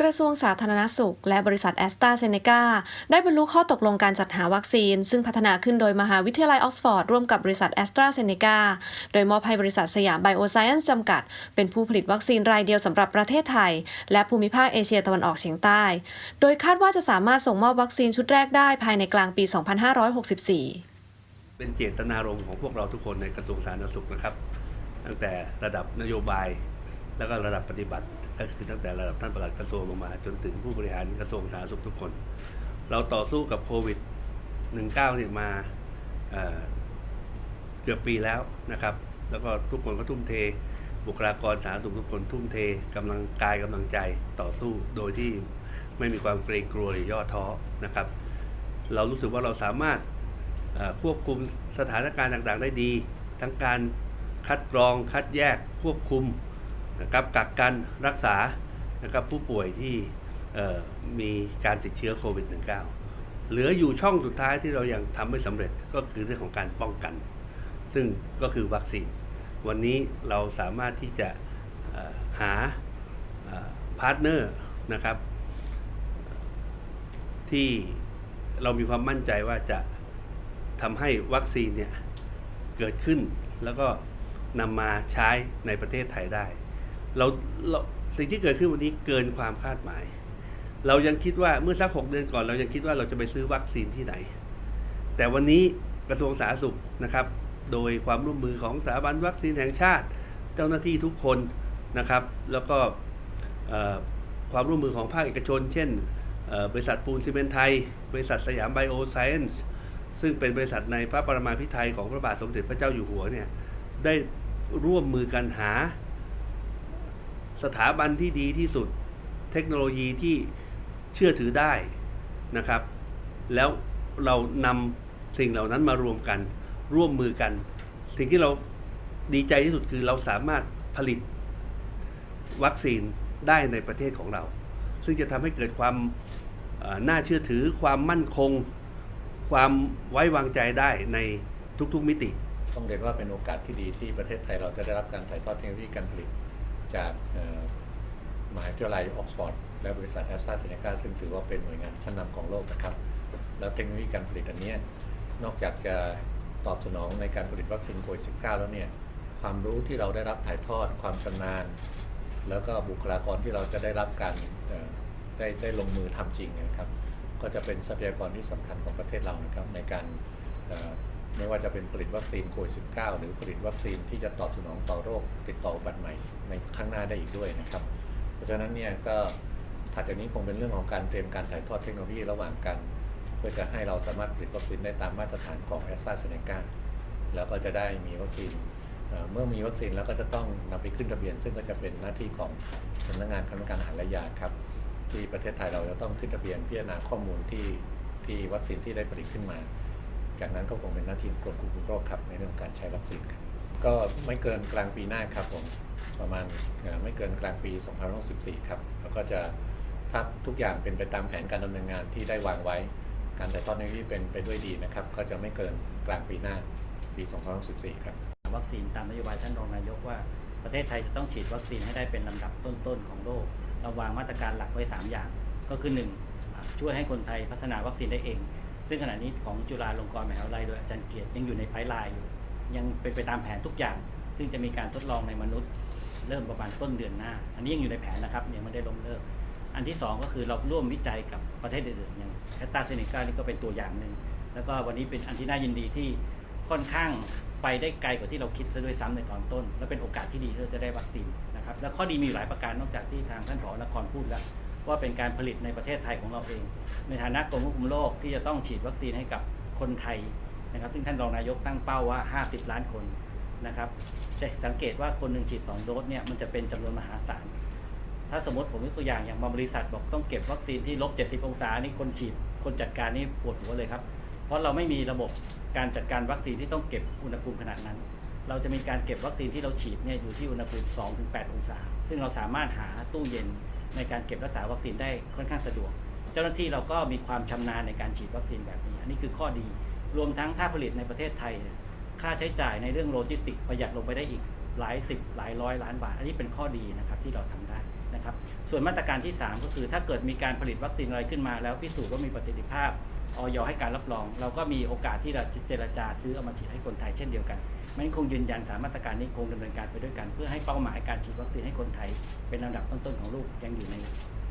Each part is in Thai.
กระทรวงสาธารณสุข และบริษัทแอสตราเซเนกาได้บรรลุข้อตกลงการจัดหาวัคซีน ซึ่งพัฒนาขึ้นโดยมหาวิทยาลัยออกซฟอร์ดร่วมกับบริษัทแอสตราเซเนกาโดยมอบให้บริษัทสยามไบโอไซเอนซ์จำกัด เป็นผู้ผลิตวัคซีนรายเดียวสำหรับประเทศไทย และภูมิภาคเอเชียตะวันออกเฉียงใต้ โดยคาดว่าจะสามารถส่งมอบวัคซีนชุดแรกได้ภายในกลางปี 2564เป็นเจตนารมณ์ของพวกเราทุกคนในกระทรวงสาธารณสุขนะครับ ตั้งแต่ระดับนโยบาย แล้วก็ระดับปฏิบัติ ก็คือตั้งแต่ระดับท่านประหลัดกระทรวงลงมา จนถึงผู้บริหารกระทรวงสาธารณสุขทุกคน เราต่อสู้กับโควิด 19เนี่ยมาเเกือบปีแล้วนะครับ แล้วก็ทุกคนก็ทุ่มเท บุคลากรสาธารณสุขทุกคนทุ่มเทกำลังกายกำลังใจต่อสู้โดยที่ไม่มีความเกรงกลัวหรือย่อท้อนะครับ เรารู้สึกว่าเราสามารถควบคุมสถานการณ์ต่างๆ ได้ดี ทั้งการคัดกรองคัดแยกควบคุม นะครับกักกันรักษานะครับผู้ป่วยที่มีการติดเชื้อโควิด -19 เหลืออยู่ช่องสุดท้ายที่เรายังทำไม่สำเร็จก็คือเรื่องของการป้องกัน ซึ่งก็คือวัคซีน วันนี้เราสามารถที่จะหาพาร์ทเนอร์นะครับ ที่เรามีความมั่นใจว่าจะทำให้วัคซีนเนี่ยเกิดขึ้นแล้วก็นำมาใช้ในประเทศไทยได้ เราเราสิ่งที่เกิดขึ้นวันนี้เกินความคาดหมาย เรายังคิดว่าเมื่อสักหกเดือนก่อน เรายังคิดว่าเราจะไปซื้อวัคซีนที่ไหน แต่วันนี้กระทรวงสาธารณสุขนะครับ โดยความร่วมมือของสถาบันวัคซีนแห่งชาติ เจ้าหน้าที่ทุกคนนะครับ แล้วก็ความร่วมมือของภาคเอกชน เช่นบริษัทปูนซีเมนต์ไทย บริษัทสยามไบโอไซเอนซ์ซึ่งเป็นบริษัทในพระปรมาภิไธยของพระบาทสมเด็จพระเจ้าอยู่หัวเนี่ยได้ร่วมมือกันหา สถาบันที่ดีที่สุด เทคโนโลยีที่เชื่อถือได้นะครับ แล้วเรานำสิ่งเหล่านั้นมารวมกัน ร่วมมือกัน สิ่งที่เราดีใจที่สุดคือเราสามารถผลิตวัคซีนได้ในประเทศของเรา ซึ่งจะทำให้เกิดความน่าเชื่อถือ ความมั่นคง ความไว้วางใจได้ในทุกๆมิติ ต้องเรียนว่าเป็นโอกาสที่ดีที่ประเทศไทยเราจะได้รับการถ่ายทอดเทคโนโลยีการผลิต จากมหาวิทยาลัยออกซฟอร์ดและบริษัทแอสตราเซเนกาซึ่งถือว่าเป็นหน่วยงานชั้นนำของโลกนะครับ แล้วเทคโนโลยีการผลิตอันนี้นอกจากจะตอบสนองในการผลิตวัคซีนโควิด -19 แล้วเนี่ยความรู้ที่เราได้รับถ่ายทอดความชำนาญ แล้วก็บุคลากรที่เราจะได้รับการได้ได้ลงมือทำจริงนะครับ ก็จะเป็นทรัพยากรที่สำคัญของประเทศเรานะครับในการ ไม่ว่าจะเป็นผลิตวัคซีนโควิด -19 หรือผลิตวัคซีนที่จะตอบสนองต่อโรคติดต่ออุบัติใหม่ในข้างหน้าได้อีกด้วยนะครับ เพราะฉะนั้นเนี่ยก็ถัดจากนี้คงเป็นเรื่องของการเตรียมการถ่ายทอดเทคโนโลยีระหว่างกัน เพื่อจะให้เราสามารถผลิตวัคซีนได้ตามมาตรฐานของแอสตราเซเนกาแล้วก็จะได้มีวัคซีนเเมื่อมีวัคซีนแล้วก็จะต้องนำไปขึ้นทะเบียน ซึ่งก็จะเป็นหน้าที่ของสำนักงานคณะกรรมการอาหารและยาครับที่ประเทศไทยเราจะต้องขึ้นทะเบียนพิจารณาข้อมูลที่ที่วัคซีนที่ได้ผลิตขึ้นมา จากนั้นก็คงเป็นหน้าที่ของกรมควบคุมโรคครับในเรื่องการใช้วัคซีนครับก็ไม่เกินกลางปีหน้าครับผมประมาณไม่เกินกลางปี2564 ครับ แล้วก็จะถ้าทุกอย่างเป็นไปตามแผนการดำเนินงานที่ได้วางไว้ การถ่ายทอดนโลยีเป็นไปด้วยดีนะครับ ก็จะไม่เกินกลางปีหน้าปี2564 ครับ วัคซีนตามนโยบายท่านรองนายกว่า ประเทศไทยจะต้องฉีดวัคซีนให้ได้เป็นลำดับต้นๆ ของโลกเราวางมาตรการหลักไว้ 3 อย่าง ก็คือ 1. อ่าช่วยให้คนไทยพัฒนาวัคซีนได้เอง ซึ่งขณะนี้ของจุฬาลงกรณ์มหาวิทยาลัยโดยอาจารย์เกียรติยังอยู่ในไพลายอยู่ยังเป็นไปตามแผนทุกอย่าง ซึ่งจะมีการทดลองในมนุษย์ เริ่มประมาณต้นเดือนหน้า อันนี้ยังอยู่ในแผนนะครับยังไม่ได้ล้มเลิก อันที่ 2 ก็คือเราร่วมวิจัยกับประเทศอื่นๆอย่างแคตตาเซเนกานี่ก็เป็นตัวอย่างหนึ่งแล้วก็วันนี้เป็นอันที่น่ายินดีที่ค่อนข้างไปได้ไกลกว่าที่เราคิดซะด้วยซ้ำในตอนต้น และเป็นโอกาสที่ดีที่เราจะได้วัคซีนนะครับ และข้อดีมีอยู่หลายประการนอกจากที่ทางท่านผอนครพูดแล้ว ว่าเป็นการผลิตในประเทศไทยของเราเอง ในฐานะกรมควบคุมโรคที่จะต้องฉีดวัคซีนให้กับคนไทยนะครับซึ่งท่านรองนายกตั้งเป้าว่า 50 ล้านคนนะครับจะสังเกตว่าคนหนึ่งฉีด 2 โดสเนี่ยมันจะเป็นจำนวนมหาศาล ถ้าสมมติผมยกตัวอย่างอย่างบางบริษัทบอกต้องเก็บวัคซีนที่ลบ 70 องศานี่คนฉีดคนจัดการนี่ปวดหัวเลยครับ เพราะเราไม่มีระบบการจัดการวัคซีนที่ต้องเก็บอุณหภูมิขนาดนั้น เราจะมีการเก็บวัคซีนที่เราฉีดเนี่ยอยู่ที่อุณหภูมิ 2-8 องศา ซึ่งเราสามารถหาตู้เย็น ในการเก็บรักษาวัคซีนได้ค่อนข้างสะดวก เจ้าหน้าที่เราก็มีความชำนาญในการฉีดวัคซีนแบบนี้ อันนี้คือข้อดี รวมทั้งถ้าผลิตในประเทศไทย ค่าใช้จ่ายในเรื่องโลจิสติกประหยัดลงไปได้อีกหลายสิบหลายร้อยล้านบาท อันนี้เป็นข้อดีนะครับที่เราทำได้นะครับ ส่วนมาตรการที่ 3 ก็คือถ้าเกิดมีการผลิตวัคซีนอะไรขึ้นมาแล้วพิสูจน์ว่ามีประสิทธิภาพ ออยให้การรับรอง เราก็มีโอกาสที่เราจะเจรจาซื้อเอามาฉีดให้คนไทยเช่นเดียวกันมันคงยืนยันสามมาตรการนี้คงดำเนินการไปด้วยกัน เพื่อให้เป้าหมายการฉีดวัคซีนให้คนไทย เป็นลำดับต้นๆของโลกยังอยู่ใน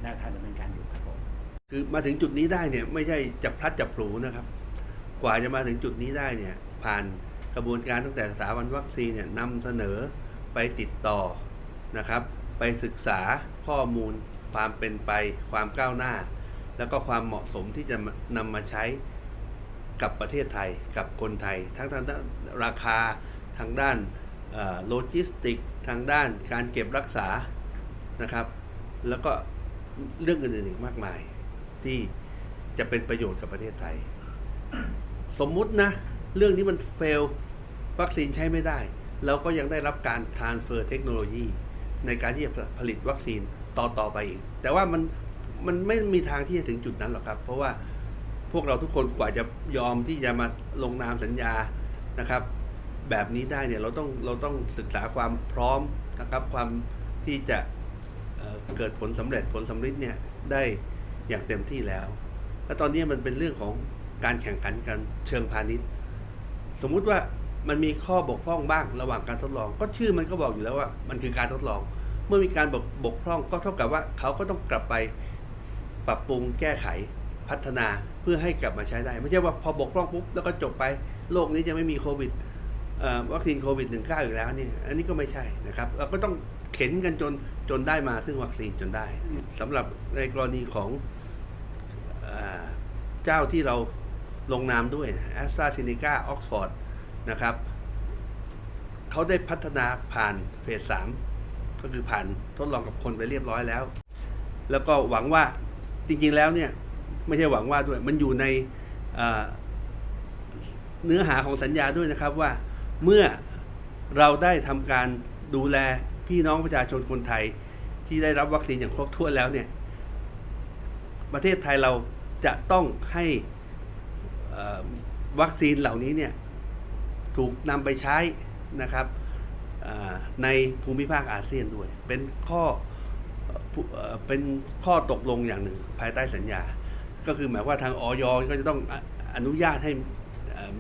แนวทางดำเนินการอยู่ครับผมคือมาถึงจุดนี้ได้เนี่ยไม่ใช่จับพลัดจับผลูนะครับ กว่าจะมาถึงจุดนี้ได้เนี่ยผ่านกระบวนการตั้งแต่สถาบันวัคซีนเนี่ยนำเสนอไปติดต่อนะครับ ไปศึกษาข้อมูลความเป็นไปความก้าวหน้า แล้วก็ความเหมาะสมที่จะนำมาใช้กับประเทศไทยกับคนไทย ทั้งทางด้านราคาทางด้านโลจิสติก ทางด้านการเก็บรักษานะครับ แล้วก็เรื่องอื่นๆอีกมากมาย ที่จะเป็นประโยชน์กับประเทศไทย สมมุตินะ เรื่องนี้มันเฟลวัคซีนใช้ไม่ได้ เราก็ยังได้รับการ transfer เทคโนโลยีในการที่จะผลิตวัคซีนต่อต่อไปอีก แต่ว่ามัน มันไม่มีทางที่จะถึงจุดนั้นหรอกครับ เพราะว่าพวกเราทุกคนกว่าจะยอมที่จะมาลงนามสัญญานะครับ แบบนี้ได้เนี่ยเราต้องเราต้องศึกษาความพร้อมนะครับ ความที่จะเเกิดผลสำเร็จผลสำฤทธิ์เนี่ยได้อย่างเต็มที่แล้ว และตอนนี้มันเป็นเรื่องของการแข่งขันกันเชิงพาณิชย์ สมมุติว่ามันมีข้อบกพร่องบ้างระหว่างการทดลอง ก็ชื่อมันก็บอกอยู่แล้วว่ามันคือการทดลอง เมื่อมีการบกบกพร่องก็เท่ากับว่าเขาก็ต้องกลับไป ปรับปรุงแก้ไขพัฒนาเพื่อให้กลับมาใช้ได้ ไม่ใช่ว่าพอบกพร่องปุ๊บแล้วก็จบไปโลกนี้จะไม่มีโควิดวัคซีนโควิด -19 อีกแล้วเนี่ยอันนี้ก็ไม่ใช่นะครับ เราก็ต้องเข็นกันจนจนได้มาซึ่งวัคซีนจนได้สำหรับในกรณีของเจ้าที่เราลงนามด้วย a s t r a z เซ e c a Oxford นะครับเขาได้พัฒนาผ่านเฟสสามก็คือผ่านทดลองกับคนไปเรียบร้อยแล้ว แล้วก็หวังว่า จริงๆแล้วเนี่ยไม่ใช่หวังว่าด้วยมันอยู่ในเนื้อหาของสัญญาด้วยนะครับว่าเมื่อเราได้ทำการดูแลพี่น้องประชาชนคนไทยที่ได้รับวัคซีนอย่างครบถ้วนแล้วเนี่ยประเทศไทยเราจะต้องให้วัคซีนเหล่านี้เนี่ยถูกนำไปใช้นะครับในภูมิภาคอาเซียนด้วย เป็นข้อ เป็นข้อตกลงอย่างหนึ่งภายใต้สัญญา ก็คือหมายว่าทางออยก็จะต้องอนุญาตให้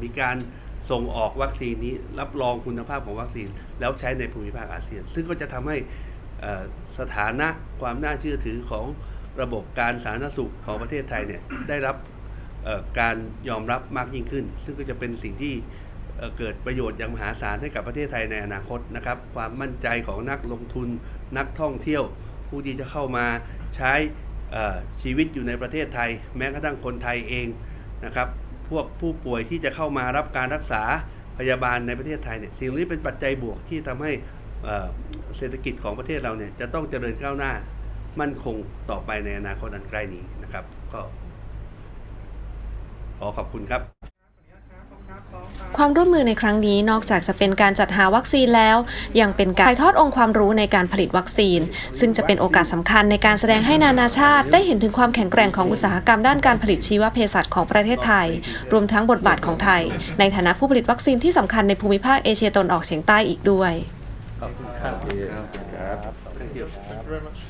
มีการส่งออกวัคซีนนี้รับรองคุณภาพของวัคซีน แล้วใช้ในภูมิภาคอาเซียน ซึ่งก็จะทำให้สถานะความน่าเชื่อถือของระบบการสาธารณสุขของประเทศไทยเนี่ยได้รับการยอมรับมากยิ่งขึ้น ซึ่งก็จะเป็นสิ่งที่เเกิดประโยชน์อย่างมหาศาลให้กับประเทศไทยในอนาคตนะครับ ความมั่นใจของนักลงทุนนักท่องเที่ยว ผู้ที่จะเข้ามาใช้ชีวิตอยู่ในประเทศไทย แม้กระทั่งคนไทยเองนะครับพวกผู้ป่วยที่จะเข้ามารับการรักษาพยาบาลในประเทศไทยเนี่ยสิ่งนี้เป็นปัจจัยบวกที่ทำให้เอ่อเศรษฐกิจของประเทศเราเนี่ยจะต้องเจริญก้าวหน้ามั่นคงต่อไปในอนาคตอันใกล้นี้นะครับ ก็ขอขอบคุณครับ ความร่วมมือในครั้งนี้นอกจากจะเป็นการจัดหาวัคซีนแล้ว ยังเป็นการถ่ายทอดองค์ความรู้ในการผลิตวัคซีน ซึ่งจะเป็นโอกาสสำคัญในการแสดงให้นานาชาติ ได้เห็นถึงความแข็งแกร่งของอุตสาหกรรมด้านการผลิตชีวเภสัชของประเทศไทย รวมทั้งบทบาทของไทย ในฐานะผู้ผลิตวัคซีนที่สำคัญในภูมิภาคเอเชียตะวันออกเฉียงใต้อีกด้วยขอบคุณครับ